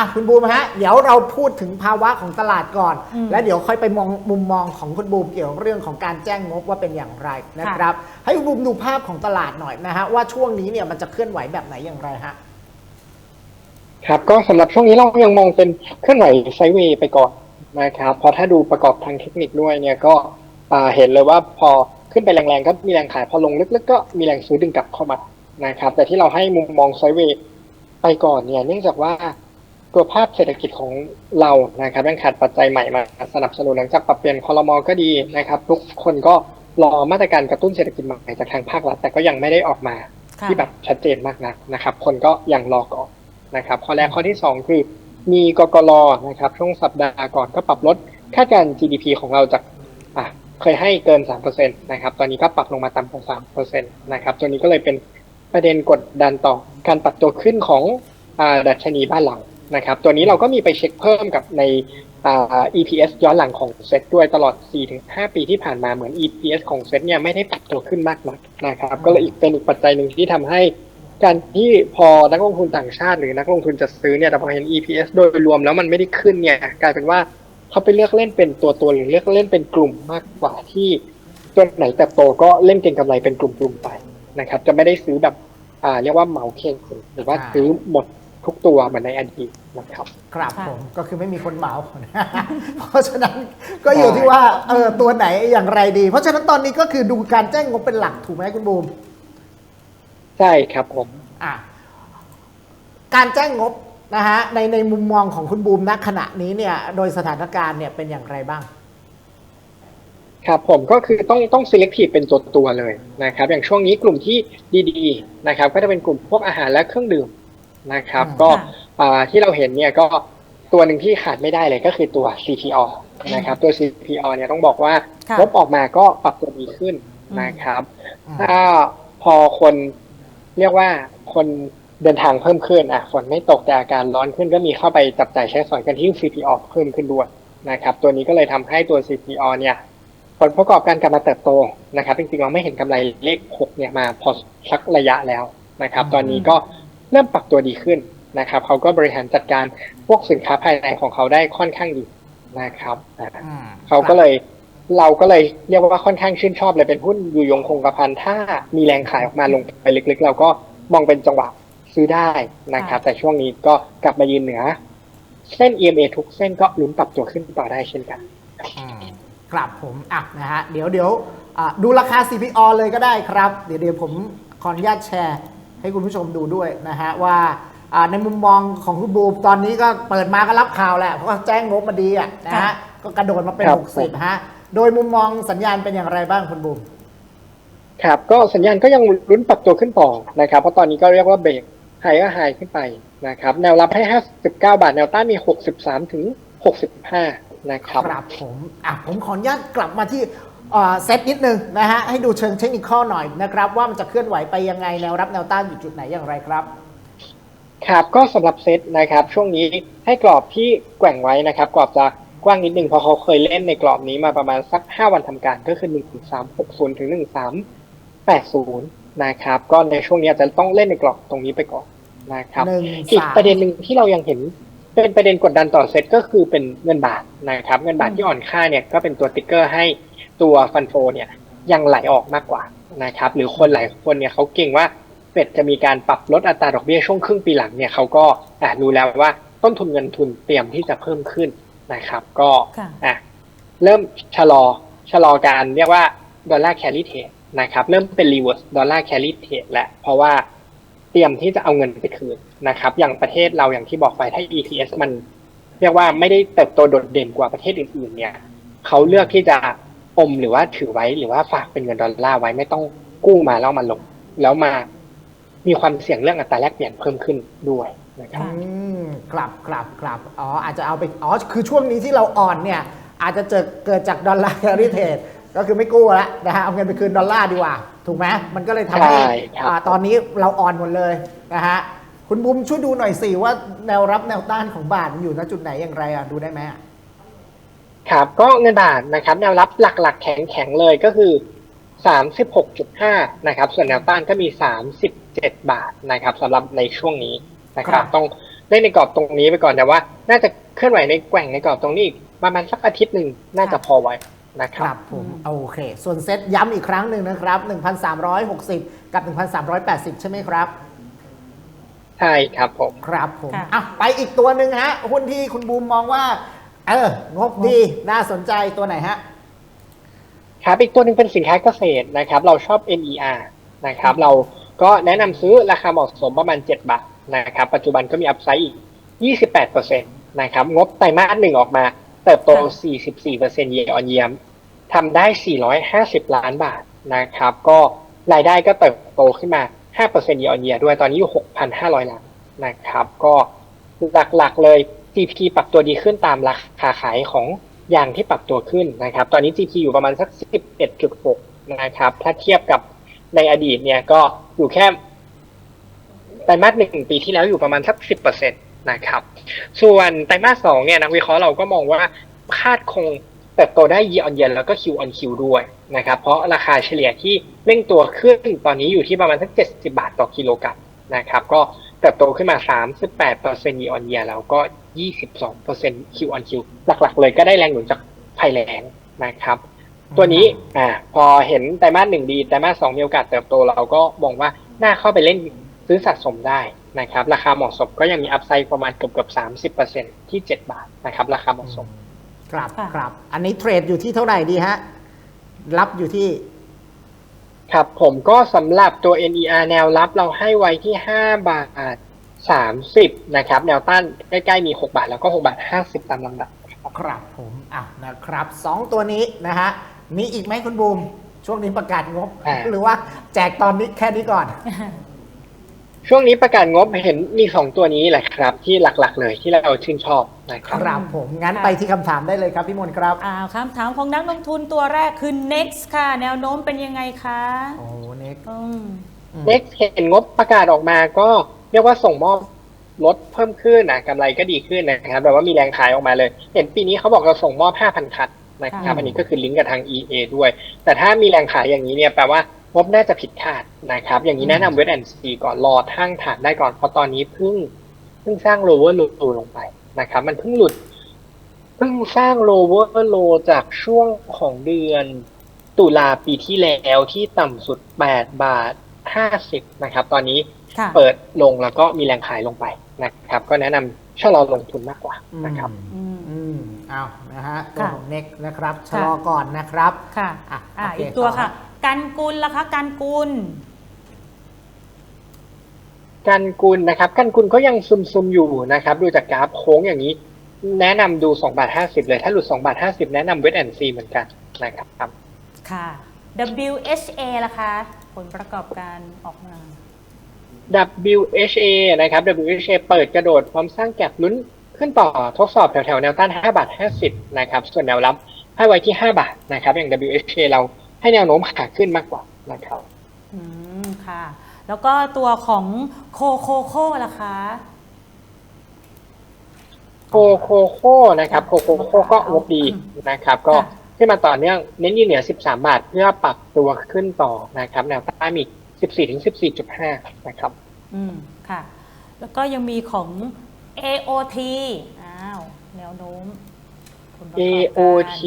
อะคุณบูมฮะ เดี๋ยวเราพูดถึงภาวะของตลาดก่อนอืมแล้วเดี๋ยวค่อยไปมองมุมมองของคุณบูมเกี่ยวกับเรื่องของการแจ้งงบว่าเป็นอย่างไรนะครับ ให้คุณบูมดูภาพของตลาดหน่อยนะฮะว่าช่วงนี้เนี่ยมันจะเคลื่อนไหวแบบไหนอย่างไรฮะครับก็สำหรับช่วงนี้เรายังมองเป็นเคลื่อนไหวไซด์เวย์ไปก่อนนะครับเพราะถ้าดูประกอบทางเทคนิคด้วยเนี่ยก็อ่าเห็นเลยว่าพอขึ้นไปแรงๆก็มีแรงขายพอลงลึกๆก็มีแรงซื้อดึงกลับเข้ามานะครับ แต่ที่เราให้มุมมองไซด์เวย์ไปก่อนเนี่ย เนื่องจากว่า ตัวภาพเศรษฐกิจของเรานะครับยังขาดปัจจัยใหม่มาสนับสนุนหลังจากปรับเปลี่ยนคอรมอก็ดีนะครับ ทุกคนก็รอมาตรการกระตุ้นเศรษฐกิจใหม่จากทางภาครัฐแต่ก็ยังไม่ได้ออกมาค่ะที่แบบชัดเจนมากนักนะครับ คนก็ยังรอก่อนนะครับข้อแรกข้อที่สองคือ มีกกรนะครับช่วงสัปดาห์ก่อนก็ปรับลดคาดการณ์ GDP ของเราจากอะเคยให้เกิน 3%นะครับตอนนี้ก็ปรับลงมาต่ำกว่า3%นะครับตัวนี้ก็เลยเป็นประเด็นกดดันต่อการปรับตัวขึ้นของอ่าดัชนีบ้านเรา นะครับ ตัวนี้เราก็มีไปเช็คเพิ่มกับในอ่า EPS ย้อนหลังของเซ็ตด้วยตลอด 4-5 ปีที่ผ่านมาเหมือน EPS ของเซ็ตเนี่ยไม่ได้ปรับตัวขึ้นมากนักนะครับ ก็เลยอีกเป็นอีกปัจจัยหนึ่งที่ทำให้การที่พอนักลงทุนต่างชาติหรือนักลงทุนจะซื้อเนี่ยแต่พอเห็น EPS โดยรวมแล้วมันไม่ได้ขึ้นเนี่ยกลายเป็นว่าเขาไปเลือกเล่นเป็นตัวตัวๆหรือเลือกเล่นเป็นกลุ่มมากกว่าที่ตัวไหนเติบโตก็เล่นเก็งกำไรเป็นกลุ่มๆไปนะครับ จะไม่ได้ซื้อแบบอ่าเรียกว่าเหมาเข่งหรือว่าอ่าซื้อหมด ทุกตัวเหมือนในอดีตนะครับ ครับค่ะผมก็คือไม่มีคนเหมาเพราะฉะนั้นก็อยู่ที่ว่าเออตัวไหนอย่างไรดี เพราะฉะนั้นตอนนี้ก็คือดูการแจ้งงบเป็นหลักถูกไหมคุณบูมใช่ครับผมอะการแจ้งงบนะฮะในในมุมมองของคุณบูมณขณะนี้เนี่ย โดยสถานการณ์เนี่ยเป็นอย่างไรบ้างครับผมก็คือต้องต้อง selective เป็นตัวตัวๆเลยนะครับ อย่างช่วงนี้กลุ่มที่ดีๆนะครับ ก็จะเป็นกลุ่มพวกอาหารและเครื่องดื่ม นะครับอืมก็ค่ะอ่าที่เราเห็นเนี่ยก็ตัวหนึ่งที่ขาดไม่ได้เลยก็คือตัว CPO นะครับ ตัว CPO เนี่ยต้องบอกว่าค่ะงบออกมาก็ปรับตัวดีขึ้นนะครับอืมถ้าพอคนเรียกว่าคนเดินทางเพิ่มขึ้นอะฝนไม่ตกแต่อาการร้อนขึ้นก็มีเข้าไปจับจ่ายใช้สอยกันที่ CPO เพิ่มขึ้นด้วยนะครับ ตัวนี้ก็เลยทำให้ตัว CPO เนี่ย ผลประกอบการกลับมาเติบโตนะครับ จริงๆเราไม่เห็นกำไรเลข6เนี่ยมาพอสักระยะแล้วนะครับอืมตอนนี้ก็ เริ่มปรับตัวดีขึ้นนะครับเขาก็บริหารจัดการพวกสินค้าภายในของเขาได้ค่อนข้างดีนะครับอ่าอืมเขาก็เลยเราก็เลยเรียกว่าค่อนข้างชื่นชอบเลยเป็นหุ้นอยู่ยงคงกระพันถ้ามีแรงขายออกมาลงไปลึกๆ เราก็มองเป็นจังหวะซื้อได้นะครับ แต่ช่วงนี้ก็กลับมายืนเหนือ เส้น EMA ทุกเส้นก็ลุ้นปรับตัวขึ้นต่อได้เช่นกันอืมครับผมอะนะฮะเดี๋ยวเดี๋ยวอะดูราคา CPO เลยก็ได้ครับ เดี๋ยวเดี๋ยวผมขออนุญาตแชร์ ให้คุณผู้ชมดูด้วยนะฮะว่าอ่าในมุมมองของคุณบูมตอนนี้ก็เปิดมาก็รับข่าวแหละเพราะว่าแจ้งงบมาดีอะนะฮะค่ะก็กระโดดมาเป็นครับ60 ฮะ โดยมุมมองสัญญาณเป็นอย่างไรบ้างคุณบูมครับก็สัญญาณก็ยังลุ้นปรับตัวขึ้นต่อนะครับ เพราะตอนนี้ก็เรียกว่าเบรกไฮก็ไฮขึ้นไปนะครับ แนวรับให้ 59 บาท แนวต้านมี 63 ถึง 65 นะครับครับผมอะผมขออนุญาตกลับมาที่ เอ่อเซตนิดนึงนะฮะให้ดูเชิงเทคนิคหน่อยนะครับ ว่ามันจะเคลื่อนไหวไปยังไงแนวรับแนวต้านอยู่จุดไหนอย่างไรครับ ครับก็สำหรับเซตนะครับ ช่วงนี้ให้กรอบที่แกว่งไว้นะครับ กรอบจะกว้างนิดนึงเพราะเขาเคยเล่นในกรอบนี้มาประมาณสัก 5 วันทำการก็คือ 1.360 ถึง 1.380 นะครับ ก็ในช่วงนี้อาจจะต้องเล่นในกรอบตรงนี้ไปก่อนนะครับหนึ่งอีกสามประเด็นหนึ่งที่เรายังเห็นเป็นประเด็นกดดันต่อเซ็ตก็คือเป็นเงินบาทนะครับ เงินบาทที่อ่อนค่าเนี่ยก็เป็นตัวติ๊กเกอร์ให้ ตัวฟันโฟเนี่ยยังไหลออกมากกว่านะครับหรือคนหลายคนเนี่ยเขาเก่งว่าเฟดจะมีการปรับลดอัตราดอกเบี้ยช่วงครึ่งปีหลังเนี่ยเขาก็อะรู้แล้วว่าต้นทุนเงินทุนเตรียมที่จะเพิ่มขึ้นนะครับ ก็ค่ะอะเริ่มชะลอชะลอการเรียกว่าดอลลาร์แคริเทรดนะครับเริ่มเป็นรีเวิร์สดอลลาร์แคริเทรดแล้วเพราะว่าเตรียมที่จะเอาเงินไปคืนนะครับ อย่างประเทศเราอย่างที่บอกไปถ้า EPS มัน เรียกว่าไม่ได้เติบโตโดดเด่นกว่าประเทศอื่น ๆ เนี่ยเขาเลือกที่จะ อมหรือว่าถือไว้หรือว่าฝากเป็นเงินดอลลาร์ไว้ไม่ต้องกู้มาแล้วมาลง แล้วมามีความเสี่ยงเรื่องอัตราแลกเปลี่ยนเพิ่มขึ้นด้วยนะครับค่ะอืมกลับกลับกลับอ๋ออาจจะเอาไปอ๋อคือช่วงนี้ที่เราอ่อนเนี่ย อาจจะเจอเกิดจากดอลลาร์แคริเทรดก็คือไม่กู้แล้วนะฮะเอาเงินไปคืนดอลลาร์ดีกว่า ถูกไหมมันก็เลยทำให้ใช่ครับอ่าตอนนี้เราอ่อนหมดเลยนะฮะคุณบุ้มช่วยดูหน่อยสิว่าแนวรับแนวต้านของบาทมันอยู่ณจุดไหนอย่างไรอะดูได้ไหมอะ ครับก็เงินบาทนะครับแนวรับหลักๆ แข็งๆเลยก็คือ36.5นะครับ ส่วนแนวต้านก็มี37บาทนะครับสำหรับในช่วงนี้นะครับ ต้องเล่นในกรอบตรงนี้ไปก่อนแต่ว่า น่าจะเคลื่อนไหวในแกว่งในกรอบตรงนี้อีกประมาณสักอาทิตย์หนึ่งน่าจะพอไว้นะคครัรับบผมโอเค ส่วนเซตย้ำอีกครั้งหนึ่งนะครับ 1,360 กับ 1,380 ใช่ไหมครับ ใช่ครับผม ครับผมค่ะอะไปอีกตัวหนึ่งฮะหุ้นที่คุณบูมมองว่า เอองบดีน่าสนใจตัวไหนฮะครับอีกตัวหนึ่งเป็นสินค้าเกษตรนะครับ เราชอบ NER นะครับ เราก็แนะนำซื้อราคาเหมาะสมประมาณ 7 บาทนะครับ ปัจจุบันก็มีอัพไซด์อีก 28%นะครับ งบไตรมาสหนึ่งออกมา เติบโต 44% year on year ทำได้ 450 ล้านบาทนะครับ ก็รายได้ก็เติบโตขึ้นมา5% year on year ด้วย ตอนนี้อยู่ 6,500 ล้านนะครับ ก็หลักๆเลย GP ปรับตัวดีขึ้นตามราคาขายของยางที่ปรับตัวขึ้นนะครับ ตอนนี้ GP อยู่ประมาณสัก 11.6 นะครับ ถ้าเทียบกับในอดีตเนี่ยก็อยู่แค่ไตรมาสหนึ่งปีที่แล้วอยู่ประมาณสัก 10%นะครับ ส่วนไตรมาสสองเนี่ยนักวิเคราะห์เราก็มองว่าคาดคงเติบโตได้ year on year แล้วก็ Q on Q ด้วยนะครับ เพราะราคาเฉลี่ยที่เร่งตัวขึ้นตอนนี้อยู่ที่ประมาณสัก 70 บาทต่อกิโลกรัมนะครับ ก็เติบโตขึ้นมา 38% year on year แล้วก็ 22% Q on Q หลักๆ เลยก็ได้แรงหนุนจากภัยแล้งนะครับ ตัวนี้อ่าพอเห็นไตรมาสหนึ่งดีไตรมาสสองมีโอกาสเติบโตเราก็มองว่าน่าเข้าไปเล่นซื้อสะสมได้นะครับ ราคาเหมาะสมก็ยังมีอัพไซด์ประมาณเกือบเกือบสามสิบเปอร์เซ็นที่เจ็ดบาทนะครับ ราคาเหมาะสม ครับค่ะครับ อันนี้เทรดอยู่ที่เท่าไหร่ดีฮะ รับอยู่ที่ ครับผมก็สำหรับตัว NER แนวรับเราให้ไว้ที่5บาท 30นะครับ แนวต้านใกล้ๆมี6บาท แล้วก็6บาท50ตามลำดับครับผมอะนะครับสองตัวนี้นะฮะมีอีกไหมคุณบูม ช่วงนี้ประกาศงบอ่าหรือว่าแจกตอนนี้แค่นี้ก่อน ช่วงนี้ประกาศงบเห็นมี2ตัวนี้แหละครับ ที่หลักๆ เลยที่เราชื่นชอบนะคครับรับผม งั้นค่ะไปที่คำถามได้เลยครับพี่มนต์ครับอ่าคำถามของนักลงทุนตัวแรกคือ next ค่ะ แนวโน้มเป็นยังไงคะโอ้เน็กอืมเน็กเห็นงบประกาศออกมาก็ เรียกว่าส่งมอบลดเพิ่มขึ้นนะกำไรก็ดีขึ้นนะครับแบบว่ามีแรงขายออกมาเลย เห็นปีนี้เขาบอกเราส่งมอบ 5,000 คันนะครับค่ะอันนี้ก็คือลิงก์กับทาง EA ด้วย แต่ถ้ามีแรงขายอย่างนี้เนี่ยแปลว่างบน่าจะผิดคาดนะครับ อย่างนี้แนะนำเวทแอนซีก่อนรอทั้งฐานได้ก่อนเพราะตอนนี้เพิ่งเพิ่งสร้าง lower low ลงไปนะครับ มันเพิ่งหลุดเพิ่งสร้าง lower low จากช่วงของเดือนตุลาปีที่แล้วที่ต่ำสุด 8 บาท 50 นะครับ ตอนนี้ค่ะ เปิดลงแล้วก็มีแรงขายลงไปนะครับ ก็แนะนำชะลอลงทุนมากกว่านะครับอืมอืมเอานะฮะตัวค่ะของเน็กนะครับชะค่ะลอก่อนนะครับค่ะอะอ่าโอเคอีกตัวต่อค่ะกันกุลล่ะคะกันกุลกันกุลนะครับกันกุลก็ยังซึมๆอยู่นะครับ ดูจากกราฟโค้งอย่างนี้ แนะนำดู2บาท50 เลย ถ้าหลุด2บาท50 แนะนำเวทแอนซีเหมือนกันนะครับ ค่ะ WHA ล่ะคะ ผลประกอบการออกมา WHA นะครับ WHA เปิดกระโดดพร้อมสร้างแก็บลุ้นขึ้นต่อทดสอบแถวๆแนวต้าน5บาท50นะครับส่วนแนวรับให้ไว้ที่ 5 บาทนะครับ อย่าง WHA เราให้แนวโน้มขาขึ้นมากกว่านะครับอืมค่ะ แล้วก็ตัวของโคโคโค่ล่ะคะโคโคโค่นะครับโคโคโค่ก็งบดีนะครับ ก็ค่ะขึ้นมาต่อเนื่องเน้นยืนเหนือ 13 บาท เพื่อปรับตัวขึ้นต่อนะครับแนวต้านมี14ถึง14.5 นะครับ อืมค่ะ แล้วก็ยังมีของ AOT อ้าวแนวโน้มผลประกอบการ AOT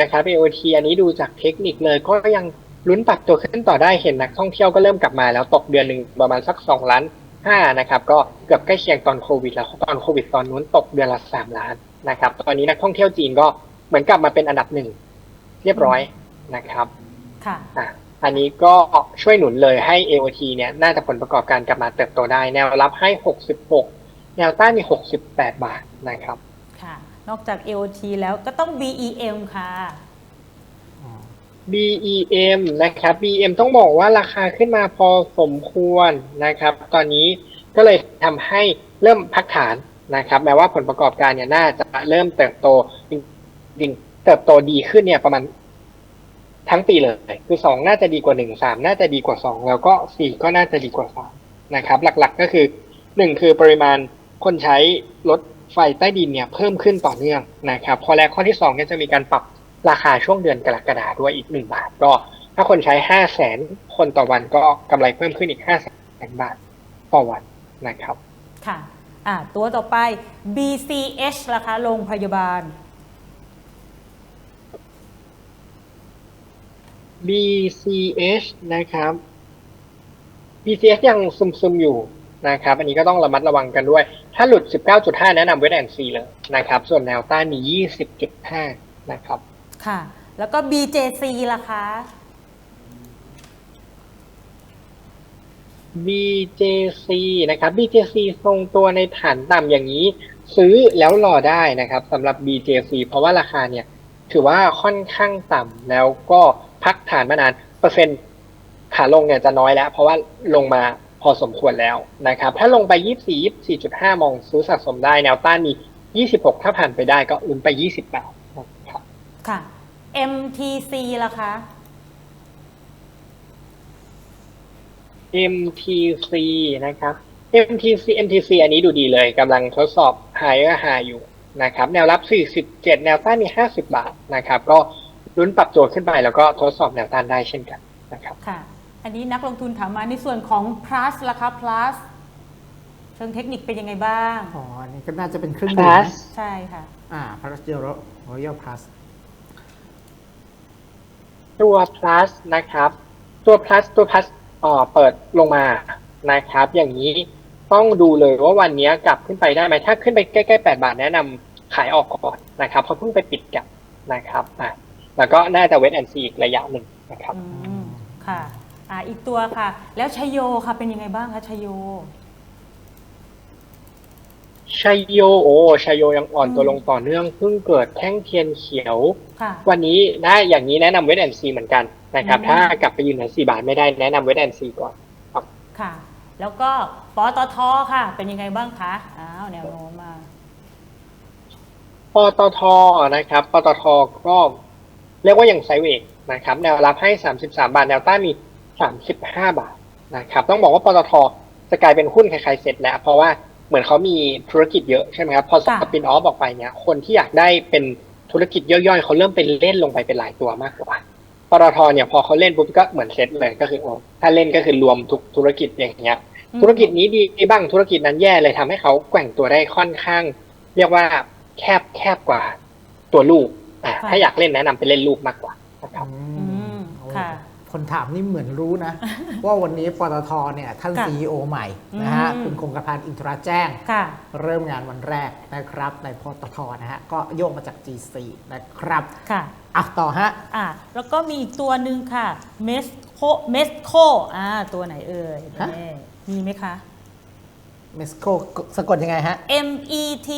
นะครับ AOT อันนี้ดูจากเทคนิคเลยก็ยังลุ้นปรับตัวขึ้นต่อได้เห็นนักท่องเที่ยวก็เริ่มกลับมาแล้วตกเดือนหนึ่งประมาณสัก2ล้าน5นะครับ ก็เกือบใกล้เคียงตอนโควิดแล้วตอนโควิดตอนนู้นตกเดือนละ3ล้านนะครับ ตอนนี้นักท่องเที่ยวจีนก็เหมือนกลับมาเป็นอันดับหนึ่งเรียบร้อยนะครับ ค่ะ อะอันนี้ก็ช่วยหนุนเลยให้ AOT เนี่ยน่าจะผลประกอบการกลับมาเติบโตได้ แนวรับให้ 66 แนวต้านมี 68 บาทนะครับ ค่ะ นอกจาก AOT แล้วก็ต้อง BEM ค่ะ BEM นะครับ BEM ต้องบอกว่าราคาขึ้นมาพอสมควรนะครับ ตอนนี้ก็เลยทำให้เริ่มพักฐานนะครับ แม้ว่าผลประกอบการเนี่ยน่าจะเริ่มเติบโตจริงๆเติบโตดีขึ้นเนี่ยประมาณ ทั้งปีเลย คือสองน่าจะดีกว่าหนึ่งสามน่าจะดีกว่าสองแล้วก็สี่ก็น่าจะดีกว่าสามนะครับ หลักๆก็คือหนึ่งคือปริมาณคนใช้รถไฟใต้ดินเนี่ยเพิ่มขึ้นต่อเนื่องนะครับข้อแรกข้อที่สองเนี่ยจะมีการปรับราคาช่วงเดือนกรกฎาด้วยอีกหนึ่งบาท ก็ถ้าคนใช้ห้าแสนคนต่อวันก็กำไรเพิ่มขึ้นอีกห้าแสนบาทต่อวันนะครับ ค่ะ ตัวต่อไป BCH ราคาโรงพยาบาล BCH นะครับ BCH ยังซึมๆอยู่นะครับ อันนี้ก็ต้องระมัดระวังกันด้วย ถ้าหลุด 19.5 แนะนำเวทแอนซีเลยนะครับ ส่วนแนวต้านมี 20.5 นะครับ ค่ะ แล้วก็ BJC ราคา BJC นะครับ BJC ทรงตัวในฐานต่ำอย่างนี้ ซื้อแล้วรอได้นะครับสำหรับ BJC เพราะว่าราคาเนี่ย ถือว่าค่อนข้างต่ำแล้วก็ พักฐานมานาน เปอร์เซ็นต์ขาลงเนี่ยจะน้อยแล้ว เพราะว่าลงมาพอสมควรแล้วนะครับ ถ้าลงไป 24 24.5 มองซื้อสะสมได้แนวต้านมี 26 ถ้าผ่านไปได้ก็ลุ้นไป 20บาทนะครับค่ะ MTC ราคา MTC นะครับ MTC MTC อันนี้ดูดีเลยกำลังทดสอบ higher high อยู่นะครับ แนวรับ 47 แนวต้านมี 50 บาทนะครับ ก็ ลุ้นปรับตัวขึ้นไปแล้วก็ทดสอบแนวต้านได้เช่นกันนะครับค่ะ อันนี้นักลงทุนถามมาในส่วนของ plus ราคา plus เชิงเทคนิคเป็นยังไงบ้าง อ๋ออันนี้ก็น่าจะเป็นเครื่องดื่ม Plus ใช่ค่ะ อ่า plus Euro Royal Plus ตัว plus นะครับ ตัว plus ตัว plus เอ่อเปิดลงมานะครับ อย่างนี้ต้องดูเลยว่าวันนี้กลับขึ้นไปได้ไหมถ้าขึ้นไปใกล้ๆ8บาทแนะนำขายออกก่อนนะครับเพราะเพิ่งไปปิดกับนะครับอะ แล้วก็น่าจะเวทแอนซีอีกระยะหนึ่งนะครับอืมค่ะ อ่าอีกตัวค่ะ แล้วชโยค่ะเป็นยังไงบ้างคะชโย ชัยโยโอ้ชัยโยยังอ่อนอืมตัวลงต่อเนื่องเพิ่งเกิดแท่งเทียนเขียว ค่ะ วันนี้นะอย่างนี้แนะนำเวทแอนซีเหมือนกันนะครับ อืม ถ้ากลับไปยืนเหนือ4บาทไม่ได้แนะนำเวทแอนซีก่อน ค่ะ แล้วก็ปตทค่ะ เป็นยังไงบ้างคะอ้าวแนวโน้มมา ปตทนะครับ ปตทก็ เรียกว่ายังไซด์เวกนะครับแนวรับให้ 33 บาท แนวต้านมี 35 บาทนะครับต้องบอกว่าปตทจะกลายเป็นหุ้นคล้ายๆเซ็ตแล้ว เพราะว่าเหมือนเขามีธุรกิจเยอะใช่ไหมครับพอสค่ะปินออฟออกไปเนี่ยคนที่อยากได้เป็นธุรกิจย่อยๆเขาเริ่มเป็นเล่นลงไปเป็นหลายตัวมากกว่าปตทเนี่ยพอเขาเล่นปุ๊บก็เหมือนเซ็ตเลยก็คือโอ้ถ้าเล่นก็คือรวมทุกธุรกิจอย่างเงี้ยอืมธุรกิจนี้ดีบ้างธุรกิจนั้นแย่เลยทำให้เขาแกว่งตัวได้ค่อนข้าง เรียกว่าแคบแคบกว่าตัวลูก อะค่ะถ้าอยากเล่นแนะนำไปเล่นลูกมากกว่านะครับ อือืมมโอ้ค่ะ คนถามนี่เหมือนรู้นะ ว่าวันนี้ปตทเนี่ยท่านค่ะ CEO ใหม่นะฮะอืม คุณคงกระพันธ์อินทราแจ้ง ค่ะ เริ่มงานวันแรกนะครับ ในปตทนะฮะ ก็โยกมาจาก G4 นะครับค่ะ อะต่อฮะ อ่าแล้วก็มีอีกตัวหนึ่งค่ะ เมสโค เมสโค อ่า ตัวไหนเอ่ยฮะ นี่มีไหมคะ เมสโกสะกดยังไงฮะ M E T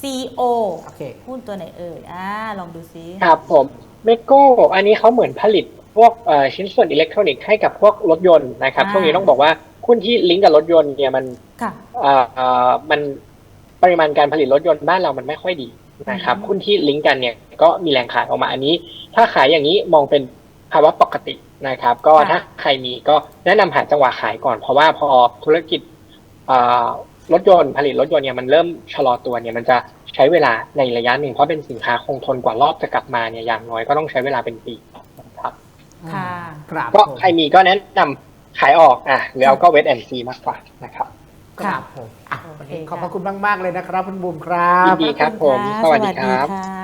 C O โอเค หุ้นตัวไหนเอ่ยอ่าลองดูซิครับผมเมโก้อันนี้เขาเหมือนผลิตพวกเอ่อชิ้นส่วนอิเล็กทรอนิกส์ให้กับพวกรถยนต์นะครับอ่าช่วงนี้ต้องบอกว่าหุ้นที่ลิงก์กับรถยนต์เนี่ยมันค่ะเอ่อเอ่อมันปริมาณการผลิตรถยนต์บ้านเรามันไม่ค่อยดีนะครับอืมหุ้นที่ลิงก์กันเนี่ยก็มีแรงขายออกมาอันนี้ ถ้าขายอย่างนี้มองเป็นภาวะปกตินะครับ ก็ถ้าใครมีก็แนะนำหาจังหวะขายก่อน เพราะว่าพอธุรกิจเอ่อ รถยนต์ผลิตรถยนต์เนี่ยมันเริ่มชะลอตัวเนี่ยมันจะใช้เวลาในระยะหนึ่งเพราะเป็นสินค้าคงทนกว่ารอบจะกลับมาเนี่ยอย่างน้อยก็ต้องใช้เวลาเป็นปีนะครับค่ะกราบก็ผมใครมีก็แนะนำขายออกอะแล้วก็เวทแอนซีมากกว่านะครับกราบผมอะโอเควันนี้ขอบพค่ะระคุณมาก ๆ เลยนะครับคุณบูมครับยินดีครับผมขอณะสวัสดีครับค่ะ